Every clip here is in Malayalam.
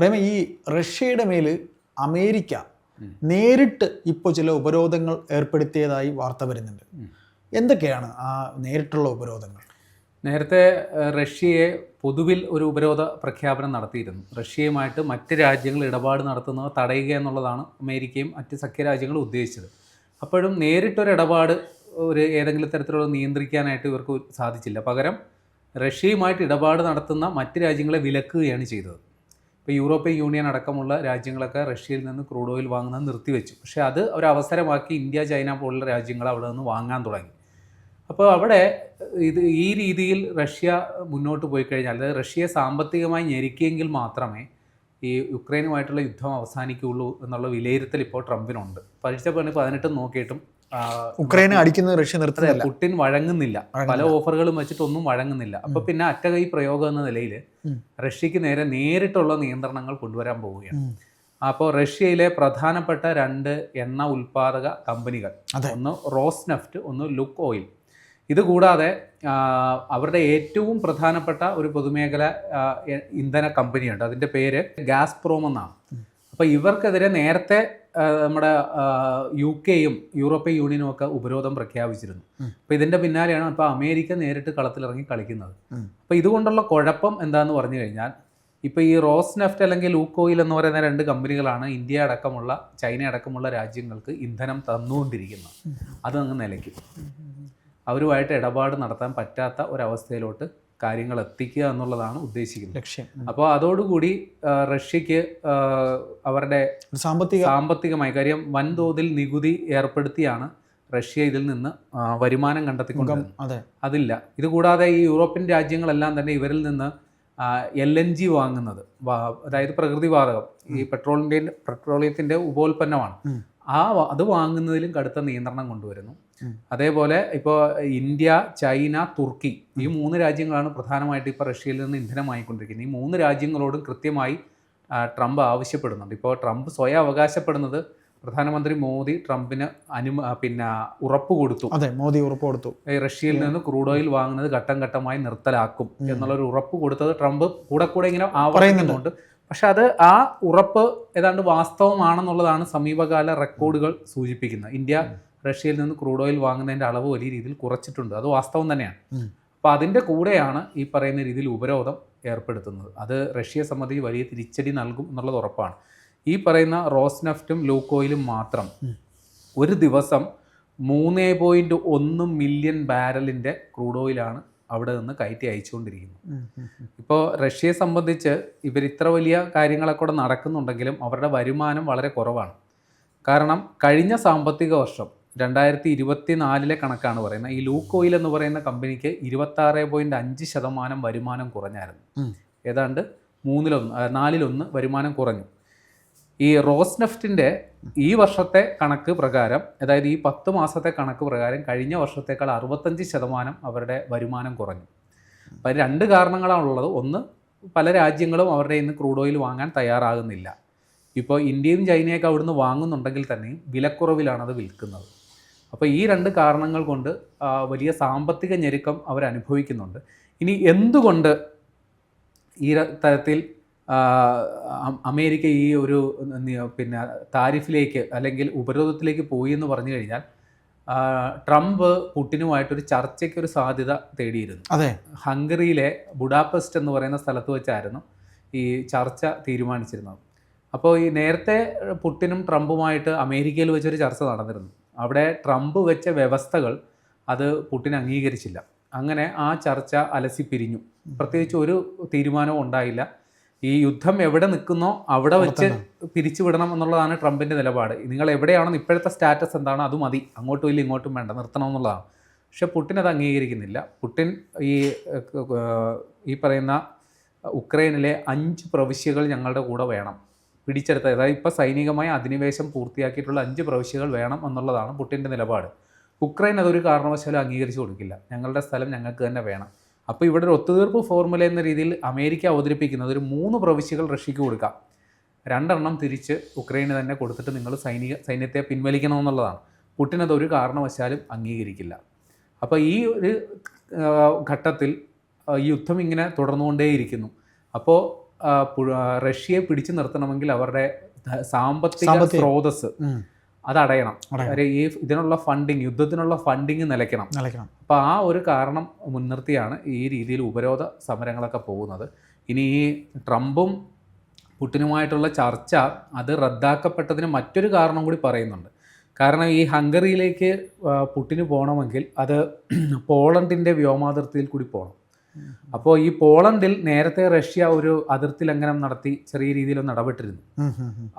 പ്രേമ ഈ റഷ്യയുടെ മേൽ അമേരിക്ക നേരിട്ട് ഇപ്പോൾ ചില ഉപരോധങ്ങൾ ഏർപ്പെടുത്തിയതായി വാർത്ത വരുന്നുണ്ട്. എന്തൊക്കെയാണ് ആ നേരിട്ടുള്ള ഉപരോധങ്ങൾ? നേരത്തെ റഷ്യയെ പൊതുവിൽ ഒരു ഉപരോധ പ്രഖ്യാപനം നടത്തിയിരുന്നു. റഷ്യയുമായിട്ട് മറ്റ് രാജ്യങ്ങൾ ഇടപാട് നടത്തുന്നത് തടയുക എന്നുള്ളതാണ് അമേരിക്കയും മറ്റ് സഖ്യരാജ്യങ്ങളും ഉദ്ദേശിച്ചത്. അപ്പോഴും നേരിട്ടൊരു ഇടപാട് ഒരു ഏതെങ്കിലും തരത്തിലുള്ള നിയന്ത്രിക്കാനായിട്ട് ഇവർക്ക് സാധിച്ചില്ല. പകരം റഷ്യയുമായിട്ട് ഇടപാട് നടത്തുന്ന മറ്റ് രാജ്യങ്ങളെ വിലക്കുകയാണ് ചെയ്തത്. ഇപ്പോൾ യൂറോപ്യൻ യൂണിയൻ അടക്കമുള്ള രാജ്യങ്ങളൊക്കെ റഷ്യയിൽ നിന്ന് ക്രൂഡ് ഓയിൽ വാങ്ങുന്നത് നിർത്തിവെച്ചു. പക്ഷേ അത് ഒരു അവസരമാക്കി ഇന്ത്യ ചൈന പോലുള്ള രാജ്യങ്ങൾ അവിടെ നിന്ന് വാങ്ങാൻ തുടങ്ങി. അപ്പോൾ അവിടെ ഇത് ഈ രീതിയിൽ റഷ്യ മുന്നോട്ട് പോയി കഴിഞ്ഞാൽ അതായത് റഷ്യയെ സാമ്പത്തികമായി ഞെരുക്കിയെങ്കിൽ മാത്രമേ ഈ യുക്രൈനുമായിട്ടുള്ള യുദ്ധം അവസാനിക്കുകയുള്ളൂ എന്നുള്ള വിലയിരുത്തൽ ഇപ്പോൾ ട്രംപിനുണ്ട്. പരീക്ഷ പണി പതിനെട്ടും നോക്കിയിട്ടും ഉക്രൈനെ അടിക്കുന്നത് റഷ്യ നിർത്തുന്നില്ല. പുട്ടിൻ വഴങ്ങുന്നില്ല. പല ഓഫറുകളും വെച്ചിട്ടൊന്നും വഴങ്ങുന്നില്ല. അപ്പൊ പിന്നെ അറ്റകൈ പ്രയോഗം എന്ന നിലയിൽ റഷ്യക്ക് നേരെ നേരിട്ടുള്ള നിയന്ത്രണങ്ങൾ കൊണ്ടുവരാൻ പോവുകയാണ്. അപ്പോൾ റഷ്യയിലെ പ്രധാനപ്പെട്ട രണ്ട് എണ്ണ ഉൽപാദക കമ്പനികൾ. ഒന്ന് റോസ്നെഫ്റ്റ് ഒന്ന് ലുക്ക് ഓയിൽ. ഇത് കൂടാതെ അവരുടെ ഏറ്റവും പ്രധാനപ്പെട്ട ഒരു പൊതുമേഖല ഇന്ധന കമ്പനിയുണ്ട്. അതിന്റെ പേര് ഗാസ്പ്രോം എന്നാണ്. അപ്പോൾ ഇവർക്കെതിരെ നേരത്തെ നമ്മുടെ യു കെയും യൂറോപ്യൻ യൂണിയനും ഒക്കെ ഉപരോധം പ്രഖ്യാപിച്ചിരുന്നു. അപ്പോൾ ഇതിന്റെ പിന്നാലെയാണ് ഇപ്പോൾ അമേരിക്ക നേരിട്ട് കളത്തിലിറങ്ങി കളിക്കുന്നത്. അപ്പോൾ ഇതുകൊണ്ടുള്ള കുഴപ്പം എന്താണെന്ന് പറഞ്ഞു കഴിഞ്ഞാൽ ഇപ്പോൾ ഈ റോസ് നെഫ്റ്റ് അല്ലെങ്കിൽ ലൂക്കോയിൽ എന്ന് പറയുന്ന രണ്ട് കമ്പനികളാണ് ഇന്ത്യ അടക്കമുള്ള ചൈന അടക്കമുള്ള രാജ്യങ്ങൾക്ക് ഇന്ധനം തന്നുകൊണ്ടിരിക്കുന്നത്. അത് അങ്ങ് നിലയ്ക്കും. അവരുമായിട്ട് ഇടപാട് നടത്താൻ പറ്റാത്ത ഒരവസ്ഥയിലോട്ട് കാര്യങ്ങൾ എത്തിക്കുക എന്നുള്ളതാണ് ഉദ്ദേശിക്കുന്നത്. ലക്ഷ്യം. അപ്പോൾ അതോടുകൂടി റഷ്യക്ക് അവരുടെ സാമ്പത്തിക സാമ്പത്തികമായി കാര്യം വൻതോതിൽ നികുതി ഏർപ്പെടുത്തിയാണ് റഷ്യ ഇതിൽ നിന്ന് വരുമാനം കണ്ടെത്തിക്കൊണ്ട് അതെ. അതില്ല. ഇതുകൂടാതെ ഈ യൂറോപ്യൻ രാജ്യങ്ങളെല്ലാം തന്നെ ഇവരിൽ നിന്ന് എൽ എൻ ജി വാങ്ങുന്നത്. അതായത് അതായത് പ്രകൃതിവാതകം ഈ പെട്രോളിന്റെ പെട്രോളിയത്തിന്റെ ഉപോൽപ്പന്നമാണ്. ആ അത് വാങ്ങുന്നതിലും കടുത്ത നിയന്ത്രണം കൊണ്ടുവരുന്നു. അതേപോലെ ഇപ്പോൾ ഇന്ത്യ ചൈന തുർക്കി ഈ മൂന്ന് രാജ്യങ്ങളാണ് പ്രധാനമായിട്ട് ഇപ്പോൾ റഷ്യയിൽ നിന്ന് ഇന്ധനം വാങ്ങിക്കൊണ്ടിരിക്കുന്നത് ഈ മൂന്ന് രാജ്യങ്ങളോടും കൃത്യമായി ട്രംപ് ആവശ്യപ്പെടുന്നുണ്ട്. ഇപ്പോൾ ട്രംപ് സ്വയം അവകാശപ്പെടുന്നത് പ്രധാനമന്ത്രി മോദി ട്രംപിന് അനുമ പിന്നെ ഉറപ്പ് കൊടുത്തു. അതെ മോദി ഉറപ്പ് കൊടുത്തു. റഷ്യയിൽ നിന്ന് ക്രൂഡ് ഓയിൽ വാങ്ങുന്നത് ഘട്ടം ഘട്ടമായി നിർത്തലാക്കും എന്നുള്ളൊരു ഉറപ്പ് കൊടുത്തത് ട്രംപ് കൂടെ കൂടെ ഇങ്ങനെ ആവർത്തിക്കുന്നുണ്ട്. പക്ഷെ അത് ആ ഉറപ്പ് ഏതാണ്ട് വാസ്തവമാണെന്നുള്ളതാണ് സമീപകാല റെക്കോർഡുകൾ സൂചിപ്പിക്കുന്നത്. ഇന്ത്യ റഷ്യയിൽ നിന്ന് ക്രൂഡ് ഓയിൽ വാങ്ങുന്നതിന്റെ അളവ് വലിയ രീതിയിൽ കുറച്ചിട്ടുണ്ട്. അത് വാസ്തവം തന്നെയാണ്. അപ്പോൾ അതിന്റെ കൂടെയാണ് ഈ പറയുന്ന രീതിയിൽ ഉപരോധം ഏർപ്പെടുത്തുന്നത്. അത് റഷ്യയെ സംബന്ധിച്ച് വലിയ തിരിച്ചടി നൽകും എന്നുള്ളത് ഉറപ്പാണ്. ഈ പറയുന്ന റോസ് നെഫ്റ്റും ലൂക്കോയിലും മാത്രം ഒരു ദിവസം മൂന്ന് പോയിന്റ് ഒന്ന് മില്യൺ ബാരലിന്റെ ക്രൂഡ് ഓയിലാണ് അവിടെ നിന്ന് കയറ്റി അയച്ചുകൊണ്ടിരിക്കുന്നത്. ഇപ്പോൾ റഷ്യയെ സംബന്ധിച്ച് ഇവർ ഇത്ര വലിയ കാര്യങ്ങളൊക്കെ കൂടെ നടക്കുന്നുണ്ടെങ്കിലും അവരുടെ വരുമാനം വളരെ കുറവാണ്. കാരണം കഴിഞ്ഞ സാമ്പത്തിക വർഷം രണ്ടായിരത്തി ഇരുപത്തി നാലിലെ കണക്കാണ് പറയുന്നത്. ഈ ലൂക്ക് ഓയിൽ എന്ന് പറയുന്ന കമ്പനിക്ക് ഇരുപത്താറ് പോയിന്റ് അഞ്ച് ശതമാനം വരുമാനം കുറഞ്ഞായിരുന്നു. ഏതാണ്ട് മൂന്നിലൊന്ന് നാലിലൊന്ന് വരുമാനം കുറഞ്ഞു. ഈ റോസ് നെഫ്റ്റിന്റെ ഈ വർഷത്തെ കണക്ക് പ്രകാരം അതായത് ഈ പത്ത് മാസത്തെ കണക്ക് പ്രകാരം കഴിഞ്ഞ വർഷത്തേക്കാൾ അറുപത്തഞ്ച് ശതമാനം അവരുടെ വരുമാനം കുറഞ്ഞു. അപ്പം രണ്ട് കാരണങ്ങളാണുള്ളത് ഒന്ന് പല രാജ്യങ്ങളും അവരുടെ ഇന്ന് ക്രൂഡ് ഓയിൽ വാങ്ങാൻ തയ്യാറാകുന്നില്ല. ഇപ്പോൾ ഇന്ത്യയും ചൈനയൊക്കെ അവിടുന്ന് വാങ്ങുന്നുണ്ടെങ്കിൽ തന്നെയും വിലക്കുറവിലാണ് അത് വിൽക്കുന്നത്. അപ്പോൾ ഈ രണ്ട് കാരണങ്ങൾ കൊണ്ട് വലിയ സാമ്പത്തിക ഞെരുക്കം അവർ അനുഭവിക്കുന്നുണ്ട്. ഇനി എന്തുകൊണ്ട് ഈ തരത്തിൽ അമേരിക്ക ഈ ഒരു പിന്നെ താരിഫിലേക്ക് അല്ലെങ്കിൽ ഉപരോധത്തിലേക്ക് പോയി എന്ന് പറഞ്ഞു കഴിഞ്ഞാൽ ട്രംപ് പുട്ടിനുമായിട്ടൊരു ചർച്ചയ്ക്ക് ഒരു സാധ്യത തേടിയിരുന്നു. അതെ. ഹംഗറിയിലെ ബുഡാപെസ്റ്റ് എന്ന് പറയുന്ന സ്ഥലത്ത് വെച്ചായിരുന്നു ഈ ചർച്ച തീരുമാനിച്ചിരുന്നത്. അപ്പോൾ ഈ നേരത്തെ പുട്ടിനും ട്രംപുമായിട്ട് അമേരിക്കയിൽ വെച്ചൊരു ചർച്ച നടന്നിരുന്നു. അവിടെ ട്രംപ് വെച്ച വ്യവസ്ഥകൾ അത് പുട്ടിൻ അംഗീകരിച്ചില്ല. അങ്ങനെ ആ ചർച്ച അലസി പിരിഞ്ഞു. പ്രത്യേകിച്ച് ഒരു തീരുമാനവും ഉണ്ടായില്ല. ഈ യുദ്ധം എവിടെ നിൽക്കുന്നോ അവിടെ വെച്ച് പിരിച്ചുവിടണം എന്നുള്ളതാണ് ട്രംപിന്റെ നിലപാട്. നിങ്ങൾ എവിടെയാണെന്ന് ഇപ്പോഴത്തെ സ്റ്റാറ്റസ് എന്താണ് അത് മതി. അങ്ങോട്ടും ഇല്ല ഇങ്ങോട്ടും വേണ്ട. നിർത്തണം എന്നുള്ളതാണ്. പക്ഷെ പുട്ടിൻ അത് അംഗീകരിക്കുന്നില്ല. പുട്ടിൻ ഈ ഈ പറയുന്ന ഉക്രൈനിലെ അഞ്ച് പ്രവിശ്യകൾ ഞങ്ങളുടെ കൂടെ വേണം. പിടിച്ചെടുത്ത അതായത് ഇപ്പോൾ സൈനികമായ അധിനിവേശം പൂർത്തിയാക്കിയിട്ടുള്ള അഞ്ച് പ്രവിശ്യകൾ വേണം എന്നുള്ളതാണ് പുട്ടിന്റെ നിലപാട്. ഉക്രൈൻ അതൊരു കാരണവശാലും അംഗീകരിച്ചു കൊടുക്കില്ല. ഞങ്ങളുടെ സ്ഥലം ഞങ്ങൾക്ക് തന്നെ വേണം. അപ്പോൾ ഇവിടെ ഒരു ഒത്തുതീർപ്പ് ഫോർമുല എന്ന രീതിയിൽ അമേരിക്ക അവതരിപ്പിക്കുന്നത് ഒരു മൂന്ന് പ്രവിശ്യകൾ റഷ്യക്ക് കൊടുക്കാം. രണ്ടെണ്ണം തിരിച്ച് ഉക്രൈന് തന്നെ കൊടുത്തിട്ട് നിങ്ങൾ സൈനിക സൈന്യത്തെ പിൻവലിക്കണമെന്നുള്ളതാണ്. പുട്ടിൻ അതൊരു കാരണവശാലും അംഗീകരിക്കില്ല. അപ്പോൾ ഈ ഒരു ഘട്ടത്തിൽ യുദ്ധം ഇങ്ങനെ തുടർന്നുകൊണ്ടേയിരിക്കുന്നു. അപ്പോൾ റഷ്യയെ പിടിച്ചു നിർത്തണമെങ്കിൽ അവരുടെ സാമ്പത്തിക. സ്രോതസ്. അത് അടയണം. ഈ ഇതിനുള്ള ഫണ്ടിങ് യുദ്ധത്തിനുള്ള ഫണ്ടിങ് നിലയ്ക്കണം. അപ്പൊ അപ്പോൾ ആ ഒരു കാരണം മുൻനിർത്തിയാണ് ഈ രീതിയിൽ ഉപരോധ സമരങ്ങളൊക്കെ പോകുന്നത്. ഇനി ഈ ട്രംപും പുട്ടിനുമായിട്ടുള്ള ചർച്ച അത് റദ്ദാക്കപ്പെട്ടതിന് മറ്റൊരു കാരണം കൂടി പറയുന്നുണ്ട്. കാരണം ഈ ഹംഗറിയിലേക്ക് പുട്ടിന് പോകണമെങ്കിൽ അത് പോളണ്ടിന്റെ വ്യോമാതിർത്തിയിൽ കൂടി പോകണം അപ്പോൾ ഈ പോളണ്ടിൽ നേരത്തെ റഷ്യ ഒരു അതിർത്തി ലംഘനം നടത്തി ചെറിയ രീതിയിലൊന്ന് ഇടപെട്ടിരുന്നു.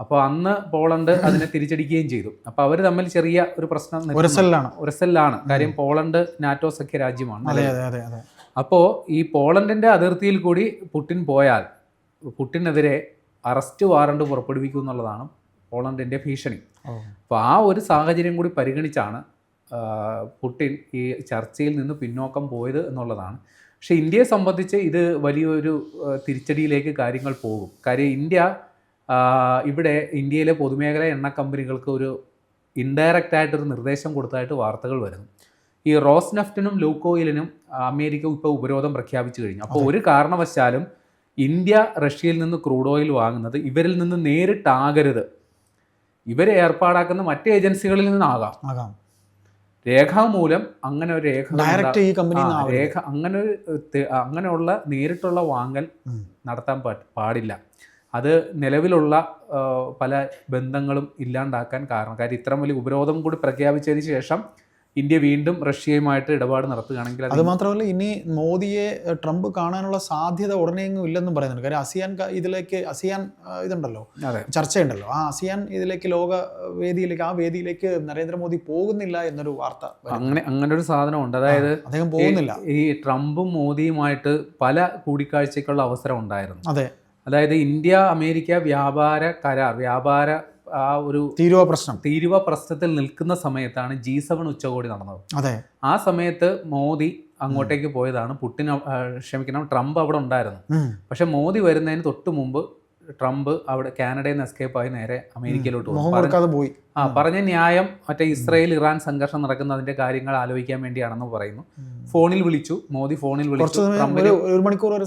അപ്പോൾ അന്ന് പോളണ്ട് അതിനെ തിരിച്ചടിക്കുകയും ചെയ്തു. അപ്പോൾ അവർ തമ്മിൽ ചെറിയ ഒരു പ്രശ്നം ഉരസലിലാണ് കാര്യം പോളണ്ട് നാറ്റോ സഖ്യ രാജ്യമാണ്. അപ്പോൾ ഈ പോളണ്ടിന്റെ അതിർത്തിയിൽ കൂടി പുട്ടിൻ പോയാൽ പുട്ടിനെതിരെ അറസ്റ്റ് വാറണ്ട് പുറപ്പെടുവിക്കും എന്നുള്ളതാണ് പോളണ്ടിന്റെ ഭീഷണി. അപ്പോൾ ആ ഒരു സാഹചര്യം കൂടി പരിഗണിച്ചാണ് പുട്ടിൻ പുടിൻ ഈ ചർച്ചയിൽ നിന്ന് പിന്നോക്കം പോയത് എന്നുള്ളതാണ്. പക്ഷേ ഇന്ത്യയെ സംബന്ധിച്ച് ഇത് വലിയൊരു തിരിച്ചടിയിലേക്ക് കാര്യങ്ങൾ പോകും. കാര്യം ഇന്ത്യ ഇവിടെ ഇന്ത്യയിലെ പൊതുമേഖല എണ്ണ കമ്പനികൾക്ക് ഒരു ഇൻഡയറക്റ്റ് ആയിട്ടൊരു നിർദ്ദേശം കൊടുത്തതായിട്ട് വാർത്തകൾ വരുന്നു. ഈ റോസ് നെഫ്റ്റിനും ലൂക്കോയിലിനും അമേരിക്ക ഇപ്പോൾ ഉപരോധം പ്രഖ്യാപിച്ചു കഴിഞ്ഞു. അപ്പോൾ ഒരു കാരണവശാലും ഇന്ത്യ റഷ്യയിൽ നിന്ന് ക്രൂഡ് ഓയിൽ വാങ്ങുന്നത് ഇവരിൽ നിന്ന് നേരിട്ടാകരുത്. ഇവരെ ഏർപ്പാടാക്കുന്ന മറ്റ് ഏജൻസികളിൽ നിന്നാകാം. ആകാം. രേഖാമൂലം അങ്ങനെ ഒരു രേഖ ഡയറക്റ്റ് ഈ കമ്പനി രേഖ അങ്ങനെ ഒരു അങ്ങനെയുള്ള നേരിട്ടുള്ള വാങ്ങൽ നടത്താൻ പാടില്ല. അത് നിലവിലുള്ള പല ബന്ധങ്ങളും ഇല്ലാണ്ടാക്കാൻ കാരണം കാര്യം ഇത്രയും വലിയ ഉപരോധം കൂടി പ്രഖ്യാപിച്ചതിന് ശേഷം ഇന്ത്യ വീണ്ടും റഷ്യയുമായിട്ട് ഇടപാട് നടത്തുകയാണെങ്കിൽ അത് മാത്രമല്ല ഇനി മോദിയെ ട്രംപ് കാണാനുള്ള സാധ്യത ഉടനെയെങ്കിലും ഇല്ലെന്നും പറയുന്നുണ്ട്. കാര്യം അസിയാൻ ഇതിലേക്ക് അസിയാൻ ഇതുണ്ടല്ലോ ചർച്ചയുണ്ടല്ലോ. ആ അസിയാൻ ഇതിലേക്ക് ലോക വേദിയിലേക്ക് ആ വേദിയിലേക്ക് നരേന്ദ്രമോദി പോകുന്നില്ല എന്നൊരു വാർത്ത. അങ്ങനെ അങ്ങനെ ഒരു സാധനമുണ്ട്. അതായത് അദ്ദേഹം പോകുന്നില്ല. ഈ ട്രംപും മോദിയുമായിട്ട് പല കൂടിക്കാഴ്ചയ്ക്കുള്ള അവസരം ഉണ്ടായിരുന്നു. അതെ. അതായത് ഇന്ത്യ അമേരിക്ക വ്യാപാര കരാർ വ്യാപാര ആ ഒരു തീരുവ പ്രശ്നം. തീരുവ പ്രശ്നത്തിൽ നിൽക്കുന്ന സമയത്താണ് ജി സെവൻ ഉച്ചകോടി നടന്നത്. അതെ. ആ സമയത്ത് മോദി അങ്ങോട്ടേക്ക് പോയതാണ്. പുട്ടിൻ ക്ഷമിക്കണം ട്രംപ് അവിടെ ഉണ്ടായിരുന്നു. പക്ഷെ മോദി വരുന്നതിന് തൊട്ട് മുമ്പ് ട്രംപ് അവിടെ കാനഡയിൽ നിന്ന് എസ്കേപ്പ് ആയി നേരെ അമേരിക്കയിലോട്ട് പോയി. ആ പറഞ്ഞ ന്യായം മറ്റേ ഇസ്രായേൽ ഇറാൻ സംഘർഷം നടക്കുന്നതിന്റെ കാര്യങ്ങൾ ആലോചിക്കാൻ വേണ്ടിയാണെന്ന് പറയുന്നു. ഫോണിൽ വിളിച്ചു. മോദി ഫോണിൽ വിളിച്ചു. ഒരു മണിക്കൂർ വരെ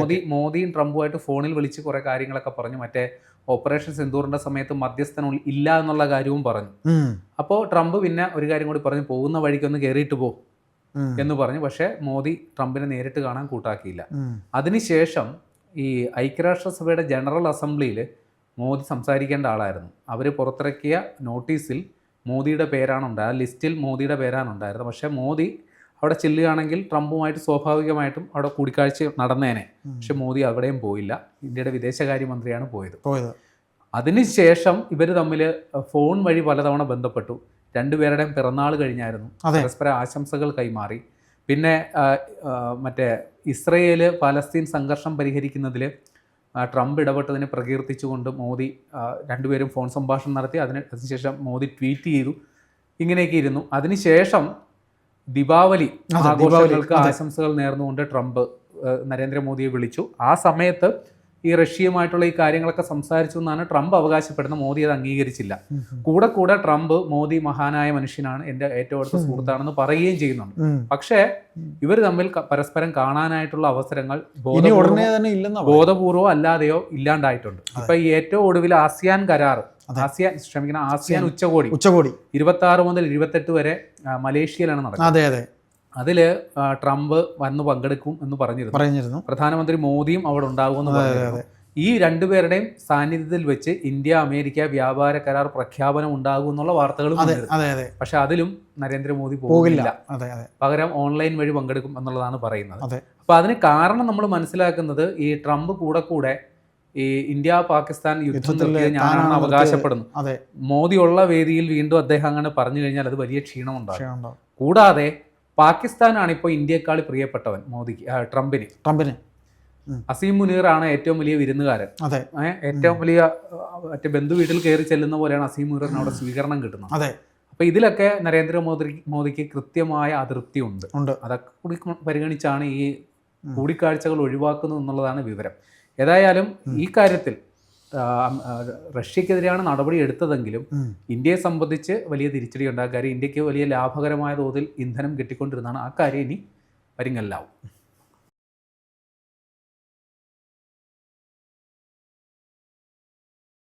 മോദി മോദിയും ട്രംപുമായിട്ട് ഫോണിൽ വിളിച്ച് കുറെ കാര്യങ്ങളൊക്കെ പറഞ്ഞു. മറ്റേ ഓപ്പറേഷൻ സിന്ദൂറിന്റെ സമയത്ത് മധ്യസ്ഥൻ ഇല്ല എന്നുള്ള കാര്യവും പറഞ്ഞു. അപ്പോ അപ്പോൾ ട്രംപ് പിന്നെ ഒരു കാര്യം കൂടി പറഞ്ഞു പോകുന്ന വഴിക്കൊന്ന് കയറിയിട്ട് പോ എന്ന് പറഞ്ഞു. പക്ഷേ മോദി ട്രംപിനെ നേരിട്ട് കാണാൻ കൂട്ടാക്കിയില്ല. അതിനുശേഷം ഈ ഐക്യരാഷ്ട്രസഭയുടെ ജനറൽ അസംബ്ലിയിൽ മോദി സംസാരിക്കേണ്ട ആളായിരുന്നു. അവർ പുറത്തിറക്കിയ നോട്ടീസിൽ മോദിയുടെ പേരാണ് ഉണ്ടായത് ആ ലിസ്റ്റിൽ മോദിയുടെ പേരാണ് ഉണ്ടായിരുന്നത് പക്ഷേ മോദി അവിടെ ചെല്ലുകയാണെങ്കിൽ ട്രംപുമായിട്ട് സ്വാഭാവികമായിട്ടും അവിടെ കൂടിക്കാഴ്ച നടന്നേനെ. പക്ഷെ മോദി അവിടെയും പോയില്ല. ഇന്ത്യയുടെ വിദേശകാര്യമന്ത്രിയാണ് പോയത്. പോയത്. അതിനുശേഷം ഇവർ തമ്മിൽ ഫോൺ വഴി പലതവണ ബന്ധപ്പെട്ടു. രണ്ടുപേരുടെയും പിറന്നാൾ കഴിഞ്ഞായിരുന്നു. പരസ്പര ആശംസകൾ കൈമാറി. പിന്നെ മറ്റേ ഇസ്രയേൽ പാലസ്തീൻ സംഘർഷം പരിഹരിക്കുന്നതിൽ ട്രംപ് ഇടപെട്ടതിനെ പ്രകീർത്തിച്ചുകൊണ്ട് മോദി രണ്ടുപേരും ഫോൺ സംഭാഷണം നടത്തി. അതിന് അതിനുശേഷം മോദി ട്വീറ്റ് ചെയ്തു. ഇങ്ങനെയൊക്കെ ഇരുന്നു അതിനുശേഷം ദീപാവലി ആഘോഷങ്ങൾക്ക് ആശംസകൾ നേർന്നുകൊണ്ട് ട്രംപ് നരേന്ദ്രമോദിയെ വിളിച്ചു. ആ സമയത്ത് ഈ റഷ്യയുമായിട്ടുള്ള ഈ കാര്യങ്ങളൊക്കെ സംസാരിച്ചു എന്നാണ് ട്രംപ് അവകാശപ്പെടുന്ന മോദി അത് അംഗീകരിച്ചില്ല. കൂടെ കൂടെ ട്രംപ് മോദി മഹാനായ മനുഷ്യനാണ് എന്റെ ഏറ്റവും അടുത്ത സുഹൃത്താണെന്ന് പറയുകയും ചെയ്യുന്നുണ്ട്. പക്ഷേ ഇവർ തമ്മിൽ പരസ്പരം കാണാനായിട്ടുള്ള അവസരങ്ങൾ പറയുന്നത്. അല്ലാതെയോ ഇല്ലാണ്ടായിട്ടുണ്ട്. ഇപ്പൊ ഈ ഏറ്റവും ഒടുവിൽ ആസിയാൻ കരാർ ആസിയാൻ ക്ഷമിക്കണം ആസിയാൻ ഉച്ചകോടി ഉച്ചകോടി. ഇരുപത്തി ആറ് മുതൽ ഇരുപത്തെട്ട് വരെ മലേഷ്യയിലാണ് നടക്കുന്നത്. അതെ അതെ. അതിൽ ആ, ട്രംപ് വന്ന് പങ്കെടുക്കും എന്ന് പറഞ്ഞിരുന്നു. പറഞ്ഞിരുന്നു. പ്രധാനമന്ത്രി മോദിയും അവിടെ ഉണ്ടാകുമെന്ന് പറഞ്ഞിരുന്നു. ഈ രണ്ടുപേരുടെയും സാന്നിധ്യത്തിൽ വെച്ച് ഇന്ത്യ അമേരിക്ക വ്യാപാര കരാർ പ്രഖ്യാപനം ഉണ്ടാകും എന്നുള്ള വാർത്തകളും പക്ഷെ അതിലും നരേന്ദ്രമോദി പോകില്ല. പകരം ഓൺലൈൻ വഴി പങ്കെടുക്കും എന്നുള്ളതാണ് പറയുന്നത്. അപ്പൊ അതിന് കാരണം നമ്മൾ മനസ്സിലാക്കുന്നത് ഈ ട്രംപ് കൂടെ കൂടെ ഈ ഇന്ത്യ പാകിസ്ഥാൻ യുദ്ധത്തിൽ ഞാനാണ് അവകാശപ്പെടുന്നു മോദി ഉള്ള വേദിയിൽ വീണ്ടും അദ്ദേഹം അങ്ങനെ പറഞ്ഞു കഴിഞ്ഞാൽ അത് വലിയ ക്ഷീണമുണ്ടാകും. കൂടാതെ പാകിസ്ഥാനാണ് ഇപ്പോൾ ഇന്ത്യക്കാൾ പ്രിയപ്പെട്ടവൻ മോദിക്ക് ട്രംപിന്. ട്രംപിന്. അസീം മുനീർ ആണ് ഏറ്റവും വലിയ വിരുന്നുകാരൻ. അതെ. ഏറ്റവും വലിയ മറ്റേ ബന്ധു വീട്ടിൽ കയറി ചെല്ലുന്ന പോലെയാണ് അസീം മുനീറിന് അവിടെ സ്വീകരണം കിട്ടുന്നത്. അതെ. അപ്പൊ ഇതിലൊക്കെ നരേന്ദ്രമോദി മോദിക്ക് കൃത്യമായ അതൃപ്തി ഉണ്ട്. ഉണ്ട്. അതൊക്കെ കൂടി പരിഗണിച്ചാണ് ഈ കൂടിക്കാഴ്ചകൾ ഒഴിവാക്കുന്നത് എന്നുള്ളതാണ് വിവരം. ഏതായാലും ഈ കാര്യത്തിൽ റഷ്യക്കെതിരെയാണ് നടപടി എടുത്തതെങ്കിലും ഇന്ത്യയെ സംബന്ധിച്ച് വലിയ തിരിച്ചടി ഉണ്ടാകാര്യം കാര്യം ഇന്ത്യയ്ക്ക് വലിയ ലാഭകരമായ തോതിൽ ഇന്ധനം കിട്ടിക്കൊണ്ടിരുന്നതാണ്. ആ കാര്യം ഇനി പരിങ്ങല്ലാവും.